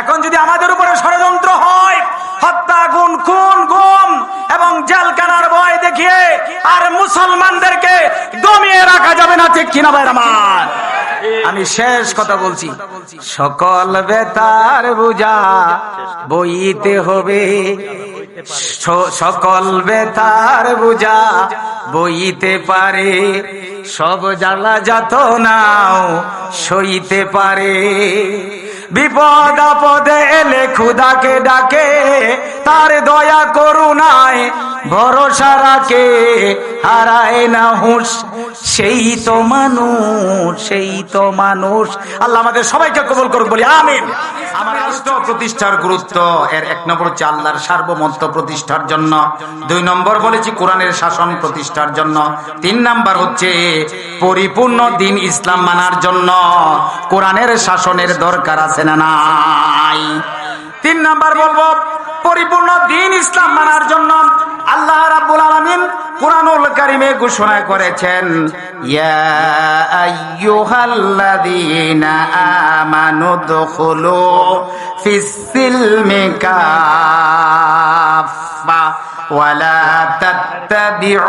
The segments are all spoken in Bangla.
এখন যদি আমাদের উপরে ষড়যন্ত্র হয়, হত্যা গুণ খুন, গুম এবং জেলখানার ভয় দেখিয়ে আর মুসলমানদেরকে দমিয়ে রাখা যাবে না, ঠিক কিনা ভাই আমার? আমি শেষ কথা বলছি। সকল বেতার বুঝা, বইতে হবে। সকল বেতার বুঝা, বইতে পারে। সব জ্বালা যাত নাও সইতে পারে। বিপদ আপদে এলে খুদাকে ডাকে, তার দয়া করুণায় ভরসা রাখে। হারায় না হুঁশ, সেই তো মানুষ, সেই তো মানুষ। আল্লাহ আমাদের সবাইকে কবল করুক, বলি আমিন। আমার রাষ্ট্র প্রতিষ্ঠার গুরুত্ব এর এক নম্বর হচ্ছে আল্লাহর সার্বমত্ব প্রতিষ্ঠার জন্য। দুই নম্বর বলেছি কোরআনের শাসন প্রতিষ্ঠার জন্য। তিন নাম্বার হচ্ছে পরিপূর্ণ দিন ইসলাম মানার জন্য। কোরআনের শাসনের দরকার আছে না নাই। তিন নাম্বার বলব, পরিপূর্ণ দিন ইসলাম মানার জন্য আল্লাহ রাব্বুল আলামিন কোরআনুল কারিমে ঘোষণা করেছেন, ইয়া ফিস ওয়ালা তাত্তাবিউ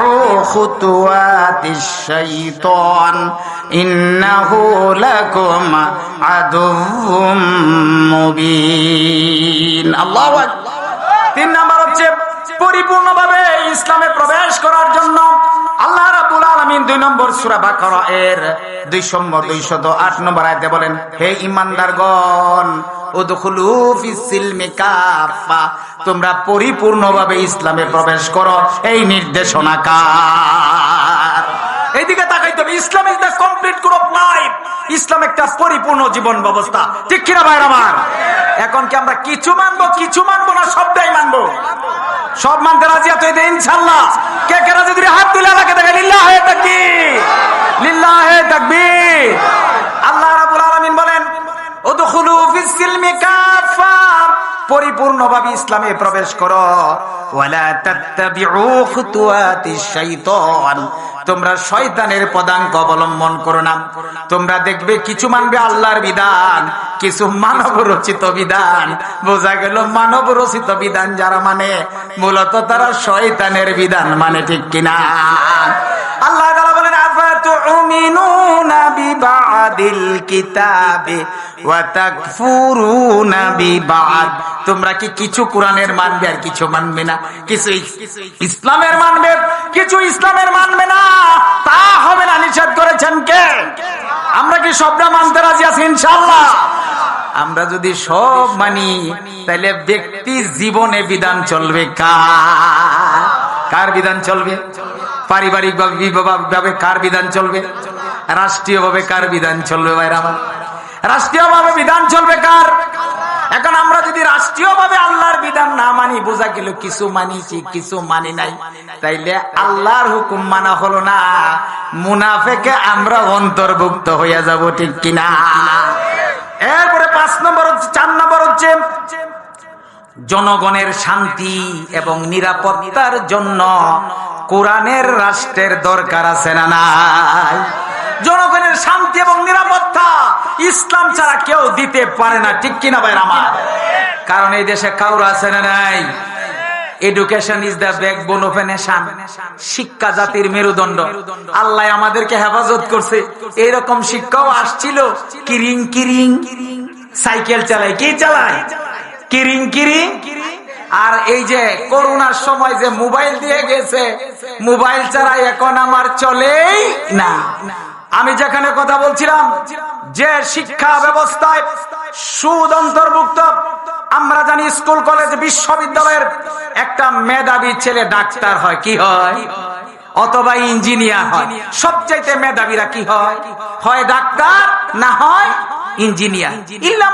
খুতুওয়াতিশ শাইতান, ইন্নাহু লাকুম আদুউম মুবিন। আল্লাহু তিন নাম্বার হচ্ছে, পরিপূর্ণভাবে ইসলামে প্রবেশ করার জন্য আলামিন দুই নম্বর সূরা এর দুই আট নম্বর বলেন হে তোমরা ইসলামে প্রবেশ করো এই নির্দেশনা এইদিকে তাকাইতে হবে Islam is complete group life ইসলাম একটা পরিপূর্ণ জীবন ব্যবস্থা ঠিক কিনা ভাই আমার এখন কি আমরা কিছু মানবো কিছু মানবো না সবটাই মানবো সব মানতে রাজি আছো এতে ইনশাল্লাহ কে কে যদি হাত তুলে আল্লাহকে দেখে, লিল্লাহ তাকবি লিল্লাহ তাকবি আল্লাহ রাব্বুল আলামিন বলেন, উদখুলু ফিস সিলমি কাফা পরিপূর্ণভাবে ইসলামে প্রবেশ করো। তোমরা শয়তানের পদাঙ্ক অবলম্বন করো না। তোমরা দেখবে কিছু মানবে আল্লাহর বিধান, কিছু মানব রচিত বিধান। বোঝা গেল মানব রচিত বিধান যারা মানে মূলত তারা শয়তানের বিধান মানে ঠিক কিনা। আল্লাহ বলেন তোমরা কি কিছু কোরআনের মানবে আর কিছু মানবে না? কিছু ইসলামের মানবে, কিছু ইসলামের মানবে না। তা হবে না, নিষেধ করেছেন কে? আমরা কি সবটা মানতে রাজি আছি, ইনশাআল্লাহ? আমরা যদি সব মানি তাহলে ব্যক্তি জীবনে বিধান চলবে কার? বিধান চলবে? পারিবারিক কার বিধান চলবে? রাষ্ট্রীয় ভাবে কার বিধান চলবে ভাইরা? আমার রাষ্ট্রীয় ভাবে বিধান চলবে কার? এখন আমরা যদি রাষ্ট্রীয় ভাবে আল্লাহর বিধান না মানি, বোঝা গেল কিছু মানিছি, কিছু মানি নাই। তাইলে আল্লাহর হুকুম মানা হলো না। মুনাফেকে আমরা অন্তর্ভুক্ত হইয়া যাব, ঠিক কিনা? এরপরে পাঁচ নম্বর হচ্ছে চার নম্বর হচ্ছে জনগণের শান্তি এবং নিরাপত্তার জন্য কোরআনের রাষ্ট্রের দরকার আছে না নাই? জনগণের শান্তি এবং নিরাপত্তা ইসলাম ছাড়া কেউ দিতে পারে না, ঠিক কিনা ভাই আমার? কারণ এই দেশে কাউর আছে না নাই? Education is the backbone of nation শিক্ষা জাতির মেরুদণ্ড। আল্লাহ আমাদেরকে হেফাজত করছে। এইরকম শিক্ষাও আসছিল। কিরিং কিরিং। সাইকেল চালায়। কি চালায়? কিরিং কিরিং। আর এই যে করোনার সময় যে মোবাইল দিয়ে গেছে, মোবাইল ছাড়া এখন আমার চলেই না। আমি যেখানে কথা বলছিলাম, যে শিক্ষা ব্যবস্থায় সুদ অন্তর্ভুক্ত, আমরা জানি স্কুল, কলেজ, বিশ্ববিদ্যালয়ের একটা মেধাবী ছেলে ডাক্তার হয়, কি হয়? অথবা ইঞ্জিনিয়ার হয়। সবচাইতে মেধাবীরা কি হয়? হয় ডাক্তার না হয় ইঞ্জিনিয়ার? ইল্লা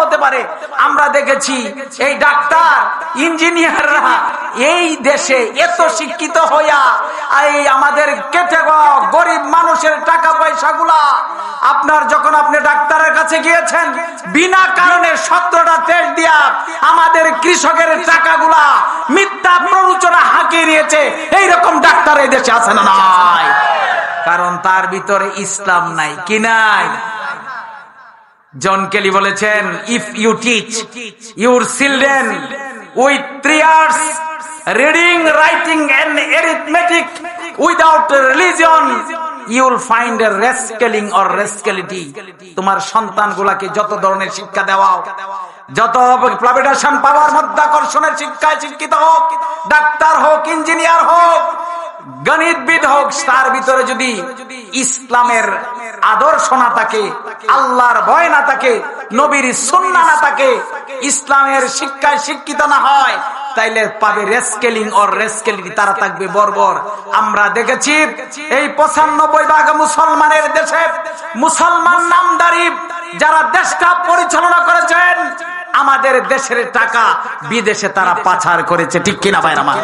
হতে পারে। আমরা দেখেছি এই ডাক্তার, ইঞ্জিনিয়াররা এই দেশে এত শিক্ষিত হইয়া এই আমাদের কেটে গরিব মানুষের টাকা পয়সা গুলা আপনার যখন আপনি ডাক্তারের কাছে গিয়েছেন, বিনা কারণে সতেরোটা তেল দিয়া আমাদের কৃষকের টাকাগুলা মিথ্যা প্ররোচনা হাঁকিয়ে নিয়েছে, এইরকম ডাক্তার এই দেশে আছে না নাই? কারণ তার ভিতরে ইসলাম নাই, কি নাই? জন কেলি বলেছেন if you teach your children with three years reading writing and arithmetic without religion you'll find rascaling or rascality তোমার সন্তানগুলাকে যত ধরনের শিক্ষা দেওয়াও যত প্লাবেটেশন পাওয়ার মধ্যাকর্ষণের শিক্ষায় শিক্ষিত হোক, ডাক্তার হোক, ইঞ্জিনিয়ার হোক, গণিতবিদ হোক, তার ভিতরে যদি ইসলামের আদর্শ না থাকে আল্লাহর ভয় না থাকে নবীর সুন্না না থাকে ইসলামের শিক্ষায় শিক্ষিত না হয়, তাইলে পাবে রেস্কেলিং অর রেস্কেলিং তারা থাকবে বর্বর। আমরা দেখেছি এই পঁচানব্বই ভাগ মুসলমানের দেশে মুসলমান নামদারি যারা দেশটা পরিচালনা করেছেন, আমাদের দেশের টাকা বিদেশে তারা পাচার করেছে, ঠিক কিনা ভাই আমার?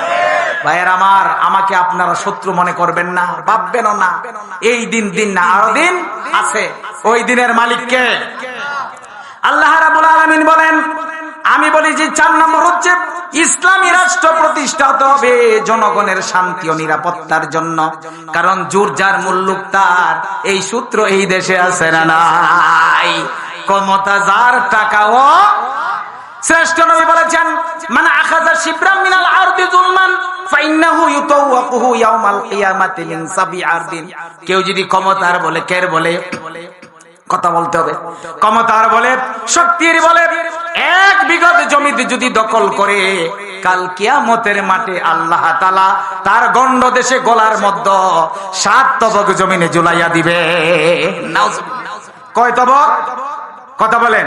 ভাইয়ের আমার, আমাকে আপনারা শত্রু মনে করবেন না ভাববেন না। এই দিন দিন না, আরও দিন আছে। ওই দিনের মালিককে আল্লাহ রাবুল আলমিন বলেন, আমি বলি যে চার নম্বর হচ্ছে ইসলামী রাষ্ট্র প্রতিষ্ঠা হবে জনগণের শান্তি ও নিরাপত্তার জন্য। কারণ জোর যার মুল্লুক তার, এই সূত্র এই দেশে আছে না নাই। ক্ষমতা যার, টাকাও শ্রেষ্ঠ নবী বলেছেন মানে আখাজা শিবরাম মিনাল আরদি জুলমান কেউ যদি ক্ষমতার বলে কের বলে? কথা বলতে হবে। ক্ষমতার বলে শক্তির বলে। এক বিগত জমিতে যদি দখল করে কাল কিয়ামতের মাঠে আল্লাহ তালা তার গন্ড দেশে গলার মধ্য সাত তবক জমিনে জুলাইয়া দিবে কয় তবক? কথা বলেন।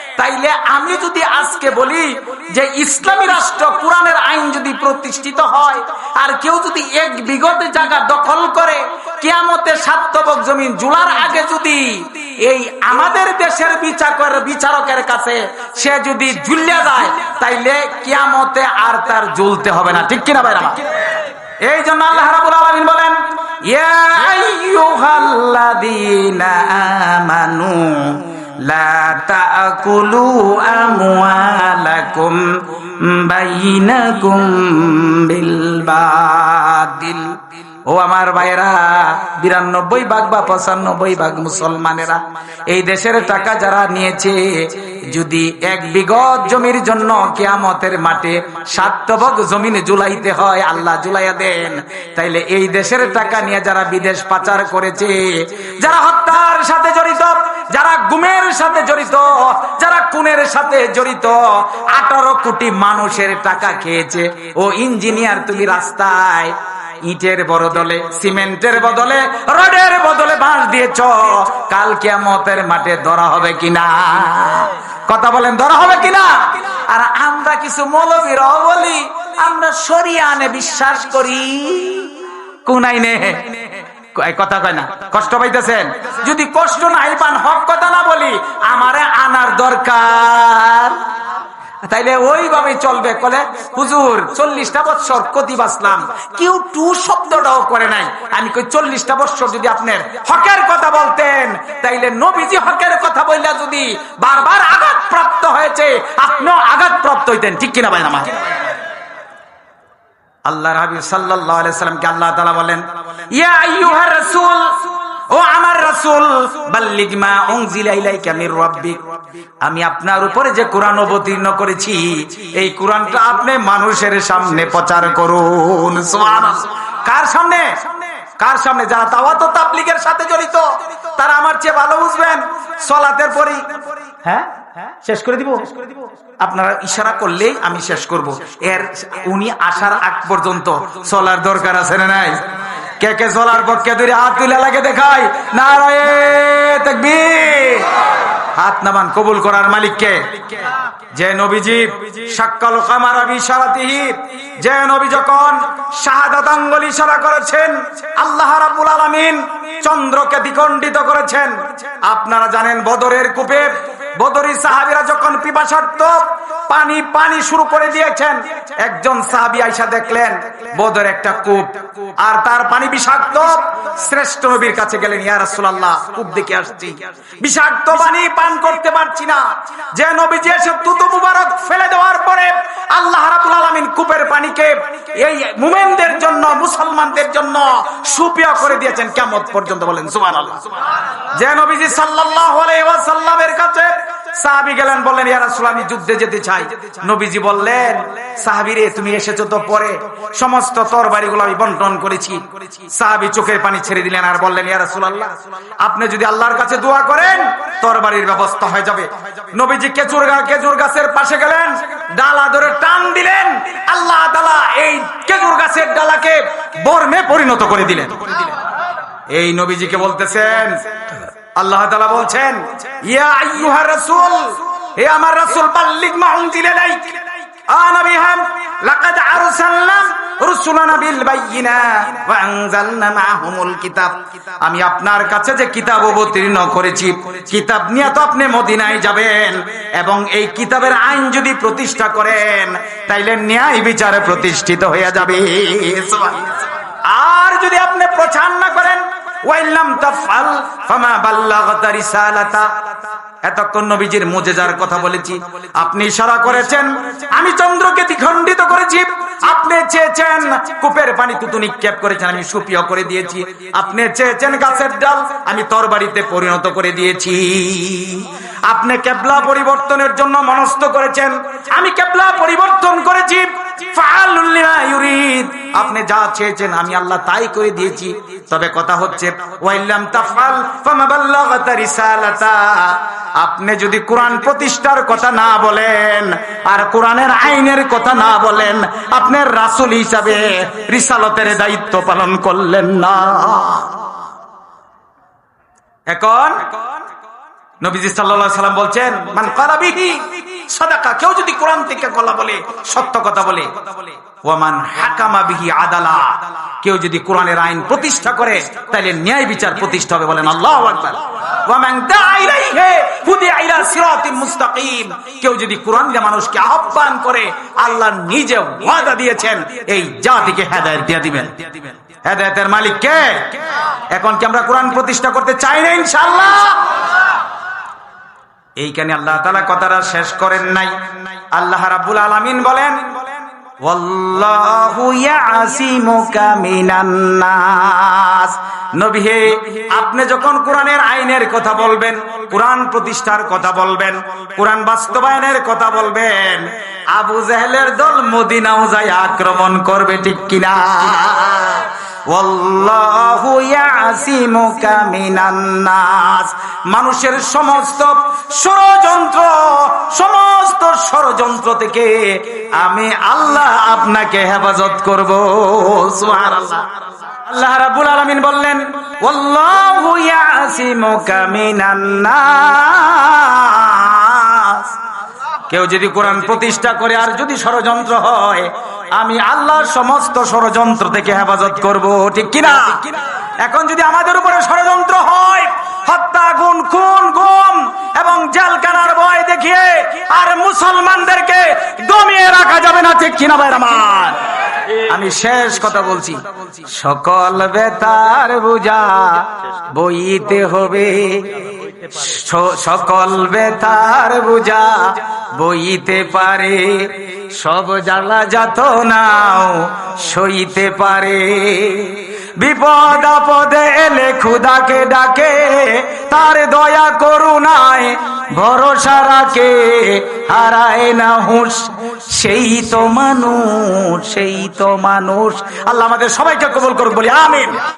তাইলে আমি যদি আজকে বলি যে ইসলামী রাষ্ট্র, কোরআনের আইন যদি প্রতিষ্ঠিত হয়, আর কেউ যদি এক বিগত জায়গা দখল করে কিয়ামতে সাতবক জমিন জুলার আগে যদি এই আমাদের দেশের বিচার বিচারকের কাছে সে যদি ঝুলিয়া যায়, তাইলে কিয়ামতে আর তার ঝুলতে হবে না। ঠিক কিনা ভাইরা? এই জন্য আল্লাহ রাবুল আলমিন বলেন, ইয়া আইয়ুহাল্লাযীনা আমানু لا تأكلوا أموالكم بينكم بالباطل ও আমার ভাইরা বিরানব্বই ভাগ বা পঁচানব্বই ভাগ মুসলমানেরা এই দেশের টাকা যারা নিয়েছে যদি এক বিগত জমির জন্য কেয়ামতের মাঠে সাতবক জমিন জুলাইতে হয় আল্লাহ জুলাইয়া দেন তাইলে এই দেশের টাকা নিয়ে যারা বিদেশ পাচার করেছে যারা হত্যার সাথে জড়িত যারা গুমের সাথে জড়িত, যারা খুনের সাথে জড়িত, আঠারো কোটি মানুষের টাকা খেয়েছে। ও ইঞ্জিনিয়ার, তুমি রাস্তায় ইটের বদলে, সিমেন্টের বদলে, রডের বদলে বাঁশ দিয়েছ। কাল কেমতের মাঠে ধরা হবে কিনা? কথা বলেন, ধরা হবে কিনা? আর আমরা কিছু মৌলবীরাও বলি আমরা সরিয়ে আনে, বিশ্বাস করি। কোন আইনে? কথা কয় না, কষ্ট পাইতেছেন? যদি কষ্ট নাই পান, হক কথা না বলি, আমারে আনার দরকার। তাইলে ওইভাবে চলবে, কলে, হুজুর, চল্লিশটা বৎসর কতি বাসলাম কেউ টু শব্দটাও করে নাই। আমি কই, চল্লিশটা বৎসর যদি আপনার হকের কথা বলতেন, তাইলে নবীজি হকের কথা বললে যদি বারবার আঘাত প্রাপ্ত হয়েছে, আপনিও আঘাত প্রাপ্ত হইতেন। ঠিক কিনা ভাই আমার? আল্লাহ রাবি সাল্লাহ সাল্লামকে আল্লাহ তালা বলেন ও আমার রাসূল বাল্লিগমা উনজিলা ইলাইকা আমি আপনার উপরে যে কোরআন অবতীর্ণ করেছি, এই কোরআনটা আপনি মানুষের সামনে প্রচার করুন। কার সামনে? কার সামনে? যারা তাওয়াত তাবলিগের সাথে জড়িত, তারা আমার চেয়ে ভালো বুঝবেন। সলাতের পরই। হ্যাঁ? শেষ করে দিব? আপনারা ইশারা করলেই আমি শেষ করব। এর উনি আসার আগ পর্যন্ত চলার দরকার আছে না নাই? কে কে চলার পক্ষে ধরে হাত তুলে লাগে দেখায় নারায় হাত নামান কবুল করার মালিককে। যে নবীজি সাক্কাল কামারাবি সারাতিহি যে নবী যখন শাহাদাত আঙ্গুল ইশারা করেছেন, আল্লাহ রাব্বুল আলামিন চন্দ্রকে দ্বিখণ্ডিত করেছেন। আপনারা জানেন বদরের কূপে বদরি সাহাবিরা যখন পিপাসার্থ, পানি পানি শুরু করে দিয়েছেন, একজন সাহাবি আইসা দেখলেন বদর একটা কূপ। আর তার পানি বিষাক্ত, শ্রেষ্ঠ নবীর কাছে গেলেন, ইয়া রাসূলুল্লাহ, কূপ দেখে আসছি। বিষাক্ত পানি পান করতে পারছি না। যে নবীজি এসে তুতু মুবারক ফেলে দেওয়ার পরে আল্লাহ রাব্বুল আলামিন কূপের পানিকে এই মুমিনদের জন্য, মুসলমানদের জন্য সুপিয়া করে দিয়েছেন। কিয়ামত পর্যন্ত বলেন, সুবহানাল্লাহ। যে নবীজি সাল্লাল্লাহু আলাইহি ওয়াসাল্লামের কাছে সাহাবী গেলেন, বললেন, ইয়া রাসূল, আমি যুদ্ধে যেতে চাই। নবীজি বললেন সাহাবী রে তুমি এসেছ তো পরে। সমস্ত তরবারিগুলো আমি বন্টন করেছি। সাহাবী চোখের পানি ছেড়ে দিলেন আর বললেন, ইয়া রাসূলুল্লাহ, আপনি যদি আল্লাহর কাছে দোয়া করেন, তরবারির ব্যবস্থা হয়ে যাবে। নবীজি কেচুর গা কেজুর গাছের পাশে গেলেন, ডালা ধরে টান দিলেন। আল্লাহ তাআলা এই কেজুর গাছের ডালাকে বর্মে পরিণত করে দিলেন। এই নবীজিকে বলতেছেন আল্লাহ তাআলা বলছেন আমার আমি আপনার কাছে যে কিতাব অবতীর্ণ করেছি, কিতাব নিয়ে তো আপনি মদিনায় যাবেন এবং এই কিতাবের আইন যদি প্রতিষ্ঠা করেন, তাইলে ন্যায় বিচারে প্রতিষ্ঠিত হয়ে যাবে। আর যদি আপনি কথা বলেছি। আপনি ইশারা করেছেন, আমি চন্দ্রকে দ্বিখণ্ডিত করেছি। আপনি চেয়েছেন, কূপের পানি তুতু নিক্ষেপ করেছেন, আমি সুপিয় করে দিয়েছি। আপনি চেয়েছেন গাছের ডাল, আমি তরবারিতে পরিণত করে দিয়েছি। আপনি কেবলা পরিবর্তনের জন্য মনস্থ করেছেন, আমি কেবলা পরিবর্তন করেছি। আপনি যা চেয়েছেন আমি আল্লাহ তাই করে দিয়েছি। তবে কথা হচ্ছে আপনি যদি কোরআন প্রতিষ্ঠার কথা না বলেন, আর কোরআনের আইনের কথা না বলেন আপনার রাসুল হিসাবে রিসালতের দায়িত্ব পালন করলেন না। এখন নবীজি সাল্লাম বলছেন, মান বিহি? সাদাকা, কেউ যদি কোরআন থেকে কলা বলে, সত্য কথা বলে হাকামা বিহি আদালা, কেউ যদি কোরআনের আইন প্রতিষ্ঠা করে তাহলে ন্যায় বিচার প্রতিষ্ঠা হবে বলেন আল্লাহু আকবার। মানুষকে আহ্বান করে, আল্লাহ নিজে দিয়েছেন হেদায়েত হেদায়েতের মালিক কে? এখন কি আমরা কোরআন প্রতিষ্ঠা করতে চাই না ইনশাআল্লাহ? এইখানে আল্লাহ তালা কথাটা শেষ করেন নাই। আল্লাহ রাবুল আলমিন বলেন আপনি যখন কোরআনের আইনের কথা বলবেন, কোরআন প্রতিষ্ঠার কথা বলবেন, কোরআন বাস্তবায়নের কথা বলবেন, আবু জাহেলের দল মদিনাও যায় আক্রমণ করবে ঠিক কিনা? মানুষের সমস্ত ষড়যন্ত্র সমস্ত ষড়যন্ত্র থেকে আমি আল্লাহ আপনাকে হেফাজত করব। সুবহানাল্লাহ। আল্লাহ রাব্বুল আলামিন বললেন নাস। কেউ যদি কোরআন প্রতিষ্ঠা করে আর যদি ষড়যন্ত্র হয়, আমি আল্লাহর সমস্ত ষড়যন্ত্র থেকে হেফাজত করব, ঠিক কিনা? এখন যদি আমাদের উপরে ষড়যন্ত্র হয়, হত্যা গুণ খুন, গুম এবং জেলখানার ভয় দেখিয়ে আর মুসলমানদেরকে দমিয়ে রাখা যাবে না, ঠিক কিনা ভাই আমার? আমি শেষ কথা বলছি। সকল বেতার বুঝা বইতে হবে। সকল বেতার বুঝা বইতে পারে। সব জ্বালা যাত নাও সইতে পারে। বিপদ আপদে এলে খুদাকে ডাকে, তার দয়া করুণায় ভরসা রাখে। হারায় না হুঁশ, সেই তো মানুষ, সেই তো মানুষ। আল্লাহ আমাদের সবাইকে কবল করুক, বলি আমিন।